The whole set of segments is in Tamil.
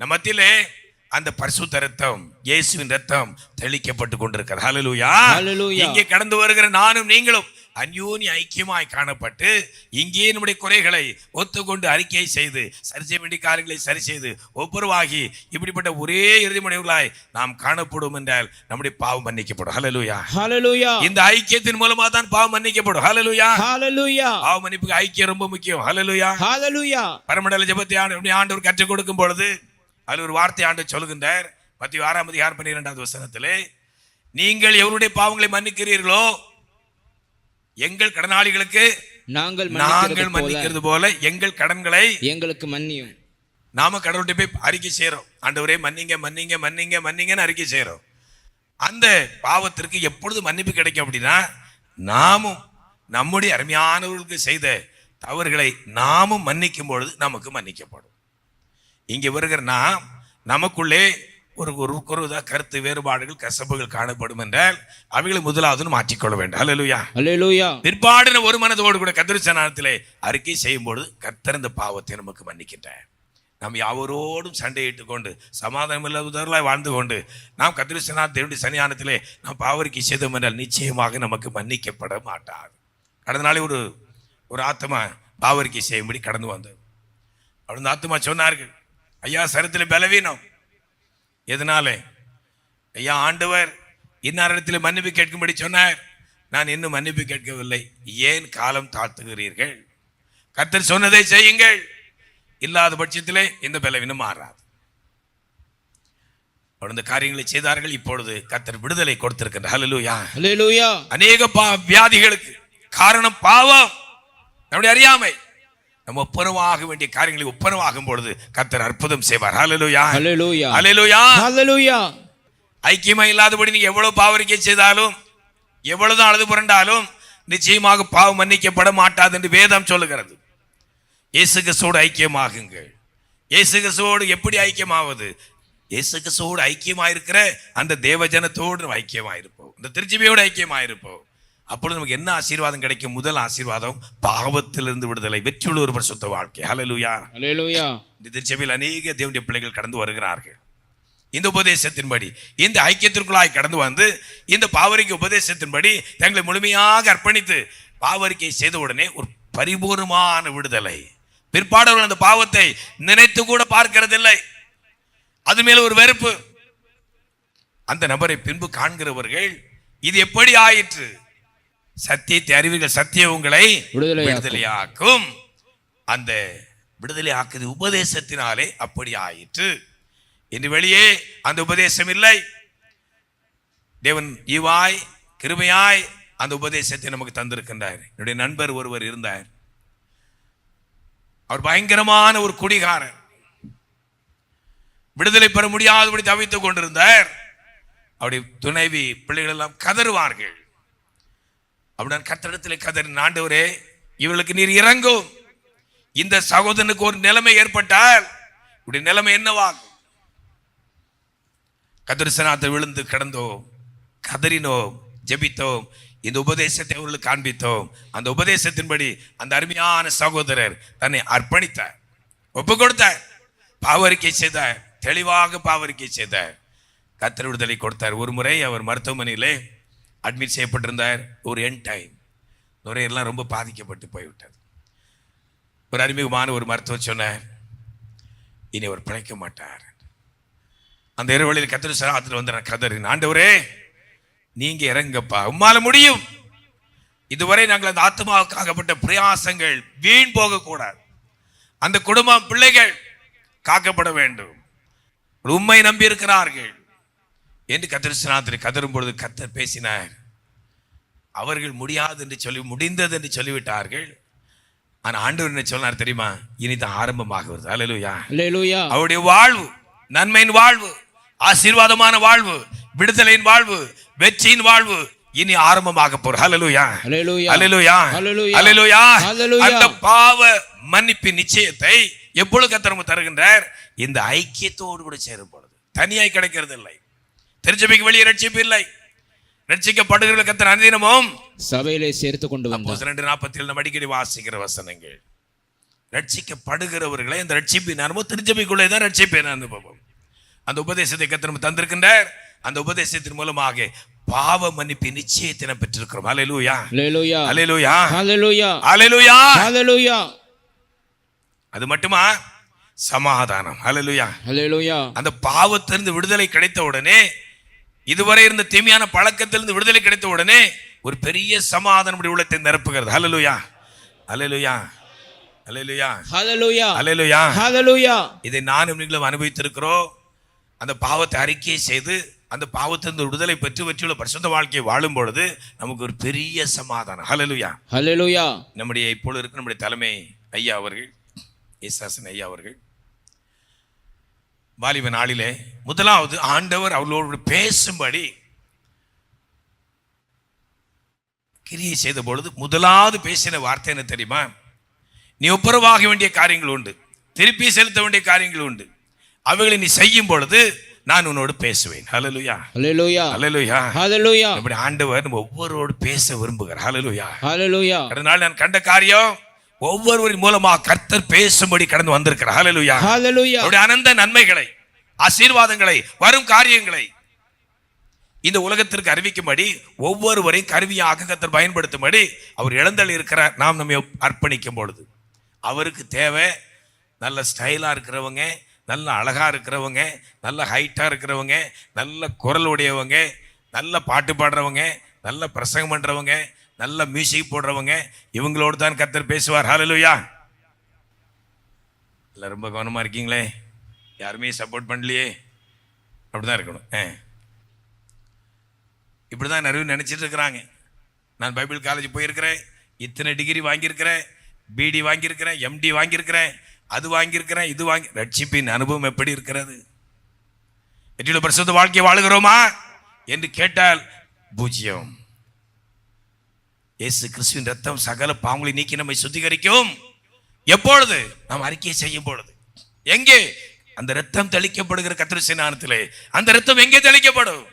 நம்ம மத்தியிலே அந்த பரிசுத்த ரத்தம் இயேசுவின் ரத்தம் தெளிக்கப்பட்டு கொண்டிருக்கிறது. ஹalleluya. இங்கே கடந்து வருகிற நானும் நீங்களும் அந்யோனி ஐக்கியமாய் காணப்பட்டு இங்கே நம்முடைய குறைகளை ஒத்துக்கொண்டு அறிக்கை செய்து சரி செய்ய வேண்டிய காரியங்களை சரி செய்து ஒப்புரவாகி இப்படிப்பட்ட ஒரே இறுதிமடைவுகளாய் நாம் காணப்படும் என்றால் நம்முடைய பாவம் மன்னிக்கப்படும். ஹalleluya. ஹalleluya. இந்த ஐக்கியத்தின் மூலமா தான் பாவம் மன்னிக்கப்படும். ஹalleluya. ஹalleluya. பாவ மன்னிப்புக்கு ஐக்கியம் ரொம்ப முக்கியம். ஹalleluya. ஹalleluya. பரமண்டல ஜெபத்தை ஆண்டு ஆண்டவர் கற்றுக் கொடுக்கும் பொழுது அதில் ஒரு வார்த்தை ஆண்டு சொல்லுகின்றார். மத்திய ஆறாம் அதிகாரம் பன்னிரெண்டாவது வசனத்திலே நீங்கள் எவருடைய பாவங்களை மன்னிக்கிறீர்களோ எங்கள் கடனாளிகளுக்கு நாங்கள் நாங்கள் மன்னிக்கிறது போல எங்கள் கடன்களை எங்களுக்கு மன்னியும். நாம கடவுள்கிட்ட போய் அறிக்கை செய்றோம். ஆண்டவரே மன்னிங்க மன்னிங்க மன்னிங்க மன்னிங்கன்னு அறிக்கை செய்றோம். அந்த பாவத்திற்கு எப்பொழுது மன்னிப்பு கிடைக்கும் அப்படின்னா நாமும் நம்முடைய அருமையானவர்களுக்கு செய்த தவறுகளை நாமும் மன்னிக்கும் பொழுது நமக்கு மன்னிக்கப்படும். இங்கே வருகிற நாம் நமக்குள்ளே ஒரு ஒரு ஒரு கருத்து வேறுபாடுகள் கசப்புகள் காணப்படும் என்றால் அவைகளை முதலாவது மாற்றிக்கொள்ள வேண்டும். அல்லேலூயா ஹalleluya. பிற்பாடின ஒரு மனதோடு கூட கத்திரிச்சனானத்திலே அறிக்கை செய்யும் பொழுது கர்த்தர் இந்த பாவத்தை நமக்கு மன்னிக்கின்றார். நாம் யாவரோடும் சண்டையிட்டுக் கொண்டு சமாதானம் இல்லாதவர்களாய் வாழ்ந்து கொண்டு நாம் கத்திரிச்சனாத்தினுடைய சன்னியானத்திலே நாம் பாவரிக்கை செய்தோம் என்றால் நிச்சயமாக நமக்கு மன்னிக்கப்பட மாட்டார் கடந்த நாளே ஒரு ஒரு ஆத்மா பாவரிக்கை செய்யும்படி கடந்து வந்தது அவர் அந்த ஆத்மா சொன்னார்கள். ஐயா சரத்தில் பலவீனம். எதனாலே? ஐயா ஆண்டவர் இன்னாரிடத்தில் மன்னிப்பு கேட்கும்படி சொன்னார். நான் இன்னும் மன்னிப்பு கேட்கவில்லை. ஏன் காலம் தாழ்த்துகிறீர்கள்? கர்த்தர் சொன்னதை செய்யுங்கள். இல்லாத பட்சத்திலே இந்த பலவீனம் மாறாது. அவர் இந்த காரியங்களை செய்தார்கள். இப்பொழுது கர்த்தர் விடுதலை கொடுத்திருக்கின்ற ஹalleluya ஹalleluya அநேக வியாதிகளுக்கு காரணம் பாவம். நம்முடைய அறியாமை. நம்ம ஒப்பனவாக வேண்டிய காரியங்களை ஒப்பனவாகும் பொழுது கர்த்தர் அற்புதம் செய்வார். ஹalleluya ஹalleluya ஹalleluya ஹalleluya ஐக்கியமா இல்லாதபடி நீங்க எவ்வளவு பாவரிக்கை செய்தாலும் எவ்வளவுதான் அழுது புரண்டாலும் நிச்சயமாக பாவம் மன்னிக்கப்பட மாட்டாது என்று வேதம் சொல்லுகிறது. இயேசு கிறிஸ்துவோடு ஐக்கியமாகுங்கள். இயேசு கிறிஸ்துவோடு எப்படி ஐக்கியமாவது? இயேசு கிறிஸ்துவோடு ஐக்கியமாயிருக்கிற அந்த தேவஜனத்தோடு ஐக்கியமாயிருப்போம். இந்த திருச்சிபையோடு ஐக்கியமாயிருப்போம். அப்பொழுது நமக்கு என்ன ஆசீர்வாதம் கிடைக்கும்? முதல் ஆசீர்வாதம் பாவத்திலிருந்து விடுதலை. வெற்றியுள்ள ஒரு பரிசுத்த வாழ்க்கை. ஹalleluya இந்த திருச்சபையில் அநேக தேவனுடைய பிள்ளைகள் கடந்து வருகிறார்கள். இந்த உபதேசத்தின்படி இந்த ஐக்கியத்திற்குள்ளாய் கடந்து வந்து இந்த பாவரிக்கை உபதேசத்தின்படி தங்களை முழுமையாக அர்ப்பணித்து பாவரிக்கை செய்த உடனே ஒரு பரிபூர்ணமான விடுதலை. பிற்பாடு அவர்கள் அந்த பாவத்தை நினைத்து கூட பார்க்கிறதில்லை. அது மேல ஒரு வெறுப்பு. அந்த நபரை பின்பு காண்கிறவர்கள் இது எப்படி ஆயிற்று? சத்தியத்தை அறிவீர்கள் சத்தியம் உங்களை விடுதலையாக்கும். அந்த விடுதலை ஆக்குது உபதேசத்தினாலே அப்படி ஆயிற்று. இன்று வெளியே அந்த உபதேசம் இல்லை. தேவன் ஈவாய் கிருபையாய் அந்த உபதேசத்தை நமக்கு தந்திருக்கின்றார். என்னுடைய நண்பர் ஒருவர் இருந்தார். அவர் பயங்கரமான ஒரு குடிகாரர். விடுதலை பெற முடியாதபடி தவித்துக் கொண்டிருந்தார். அவருடைய துணைவி பிள்ளைகள் எல்லாம் கதறுவார்கள். அப்படின் கத்தடத்தில் கதறின் ஆண்டவரே இவர்களுக்கு நீர் இறங்கும். இந்த சகோதரனுக்கு ஒரு நிலைமை ஏற்பட்டால் இப்படி நிலைமை என்னவாகும்? கதிரசனாத்தை விழுந்து கிடந்தோம் கதறினோம் ஜெபித்தோம் இந்த உபதேசத்தை அவர்களுக்கு காண்பித்தோம். அந்த உபதேசத்தின்படி அந்த அருமையான சகோதரர் தன்னை அர்ப்பணித்தார் ஒப்பு கொடுத்தார் பாவரிக்கை செய்தார் தெளிவாக பாவரிக்கை செய்தார். கத்திர விடுதலை கொடுத்தார். ஒரு முறை அவர் மருத்துவமனையிலே அட்மிட் செய்யப்பட்டிருந்தார் ஒரு என் டைம் நுரையெல்லாம் ரொம்ப பாதிக்கப்பட்டு போய்விட்டது. ஒரு அறிமுகமான ஒரு மருத்துவர் சொன்னார் இனி அவர் பிழைக்க மாட்டார். அந்த இரவழியில் கத்திர சராத்தில் வந்து நான் கதறின் ஆண்டவரே நீங்க இறங்கப்பா உம்மால முடியும். இதுவரை நாங்கள் அந்த ஆத்மாவுக்காகப்பட்ட பிரயாசங்கள் வீண் போகக்கூடாது. அந்த குடும்பம் பிள்ளைகள் காக்கப்பட வேண்டும். உண்மை நம்பி இருக்கிறார்கள் என்று கத்திரசனாத்தில் கதரும் பொழுது கத்தர் பேசினார். அவர்கள் முடியாது என்று சொல்லி முடிந்தது என்று சொல்லிவிட்டார்கள். ஆனா ஆண்டவர் என்ன சொன்னார் தெரியுமா? இனிதான் ஆரம்பமாகிறது அல்லேலூயா ஹalleluya. அவருடைய வாழ்வு நன்மையின் வாழ்வு ஆசீர்வாதமான வாழ்வு விடுதலையின் வாழ்வு வெற்றியின் வாழ்வு இனி ஆரம்பமாக போற ஹalleluya. ஹalleluya. ஹalleluya. அந்த பாவ மன்னிப்பின் நிச்சயத்தை எப்பொழுது கத்தர் தருகின்றார்? இந்த ஐக்கியத்தோடு கூட சேரும் பொழுது. தனியாய் கிடைக்கிறது இல்லை திருச்சபைக்கு வெளியே ரட்சிப்பு இல்லை. ரட்சிக்கப்படுகிற கத்தர் அனுதினமும் சபையிலே சேர்த்து கொண்டு வந்தார். ரெண்டு நாற்பத்தி ஏழு நம்ம அடிக்கடி வாசிக்கிற வசனங்கள். ரட்சிக்கப்படுகிறவர்களை அந்த ரட்சிப்பின் அனுபவம் திருச்சபைக்குள்ளே தான் ரட்சிப்பின் அனுபவம் அந்த உபதேசத்தை நமக்கு தந்திருக்கின்றார். அந்த உபதேசத்தின் மூலமாக பாவ மன்னிப்பு நிச்சயத்தை நாம் பெற்றிருக்கிறோம். அலையலூயா Hallelujah. அலையலூயா Hallelujah. அலையலூயா Hallelujah. அது மட்டுமா? சமாதானம். அலையலூயா Hallelujah. அந்த பாவத்திலிருந்து விடுதலை கிடைத்த உடனே இதுவரை இருந்த தீமையான பழக்கத்திலிருந்து விடுதலை கிடைத்த உடனே ஒரு பெரிய சமாதானம் உள்ளத்தை நிரப்புகிறது. ஹalleluya ஹalleluya ஹalleluya Hallelujah. ஹalleluya Hallelujah. இதை நானும் நீங்களும் அனுபவித்திருக்கிறோம். அந்த பாவத்தை அறிக்கை செய்து அந்த பாவத்திலிருந்து விடுதலை பெற்று வெற்றியுள்ள பரிசுத்த வாழ்க்கையை வாழும் பொழுது நமக்கு ஒரு பெரிய சமாதானம். ஹalleluya Hallelujah. நம்முடைய இப்பொழுது இருக்க நம்முடைய தலைமை ஐயா அவர்கள் ஏசாசன் ஐயா அவர்கள் வாலிப நாளிலே முதலாவது ஆண்டவர் அவர்களோடு பேசும்படி கிரியை செய்த பொழுது முதலாவது பேசின வார்த்தை என்ன தெரியுமா? நீ ஒப்புரவாக வேண்டிய காரியங்கள் உண்டு. திருப்பி செலுத்த வேண்டிய காரியங்கள் உண்டு. அவைகளை நீ செய்யும் பொழுது நான் உன்னோடு பேசுவேன். ஹalleluya Hallelujah. ஹalleluya Hallelujah. நம்முடைய ஆண்டவர் நம்ம ஒவ்வொருவரோடு பேச விரும்புகிறார். Hallelujah. கடந்த நாள் நான் கண்ட காரியம் ஒவ்வொருவரின் மூலமாக கர்த்தர் பேசும்படி கடந்து வந்திருக்கிறார். ஹalleluya Hallelujah. அவருடைய அனந்த நன்மைகளை ஆசீர்வாதங்களை வரும் காரியங்களை இந்த உலகத்திற்கு அறிவிக்கும்படி ஒவ்வொருவரையும் கருவியாக கர்த்தர் பயன்படுத்தும்படி அவர் இழந்தல் இருக்கிறார். நாம் நம்மை அர்ப்பணிக்கும் பொழுது. அவருக்கு தேவை நல்ல ஸ்டைலாக இருக்கிறவங்க நல்ல அழகாக இருக்கிறவங்க நல்ல ஹைட்டாக இருக்கிறவங்க நல்ல குரல் உடையவங்க நல்ல பாட்டு பாடுறவங்க நல்ல பிரசங்கம் பண்ணுறவங்க நல்ல மியூசிக் போடுறவங்க இவங்களோடு தான் கத்தர் பேசுவார். ஹalleluya எல்லாம் ரொம்ப கவனமாக இருக்கீங்களே? யாருமே சப்போர்ட் பண்ணலையே? அப்படிதான் இருக்கணும். ஆ. இப்படி தான் நிறைய நினச்சிட்டு இருக்கிறாங்க. நான் பைபிள் காலேஜ் போயிருக்கிறேன் இத்தனை டிகிரி வாங்கியிருக்கிறேன் பிடி வாங்கியிருக்கிறேன் எம்டி வாங்கியிருக்கிறேன் அது வாங்கியிருக்கிறேன் இது வாங்கி ரட்சிப்பின் அனுபவம் எப்படி இருக்கிறது? வெற்றியில் பரிசுத்த வாழ்க்கையை வாழுகிறோமா? என்று கேட்டால் பூஜ்ஜியம் இயேசு கிறிஸ்துவின் ரத்தம் சகல பாவங்களை நீக்கி நம்மை சுத்திகரிக்கும். எப்பொழுது? நாம் அறிக்கை செய்யும் பொழுது. எங்கே? அந்த ரத்தம் தெளிக்கப்படுகிற கத்திர சினானத்திலே. அந்த ரத்தம் எங்கே தெளிக்கப்படும்?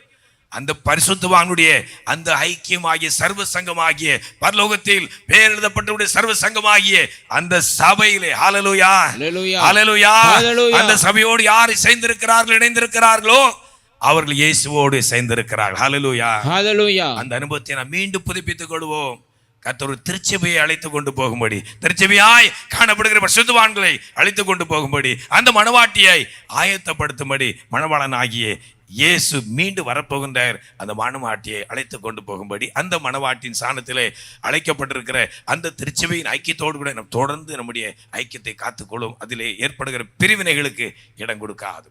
அந்த பரிசுத்தவானுடைய அந்த ஐக்கியமாகிய சர்வ சங்கமாகிய பரலோகத்தில் பேர் எழுதப்பட்டவுடைய சர்வ சங்கமாகிய அந்த சபையிலே. ஹalleluya. ஹalleluya. அந்த சபையோடு யார் இணைந்திருக்கிறார்கள் இணைந்திருக்கிறார்களோ? அவர்கள் இயேசுவோடு இணைந்திருக்கிறார்கள் ஹalleluya Hallelujah. அந்த அனுபவத்தை நாம் மீண்டும் புதுப்பித்துக் கொள்வோம். கர்த்தர் ஒரு திருச்சபையை அழைத்து கொண்டு போகும்படி திருச்சபையாய் காணப்படுகிற பரிசுத்தவான்களை அழைத்து கொண்டு போகும்படி அந்த மணவாட்டியை ஆயத்தப்படுத்தும்படி மணவாளன் ஆகிய இயேசு மீண்டும் வரப்போகின்றார். அந்த மணவாட்டியை அழைத்து கொண்டு போகும்படி அந்த மணவாட்டின் சாணத்திலே அழைக்கப்பட்டிருக்கிற அந்த திருச்சபையின் ஐக்கியத்தோடு கூட நாம் தொடர்ந்து நம்முடைய ஐக்கியத்தை காத்துக்கொள்ளும் அதிலே ஏற்படுகிற பிரிவினைகளுக்கு இடம் கொடுக்காது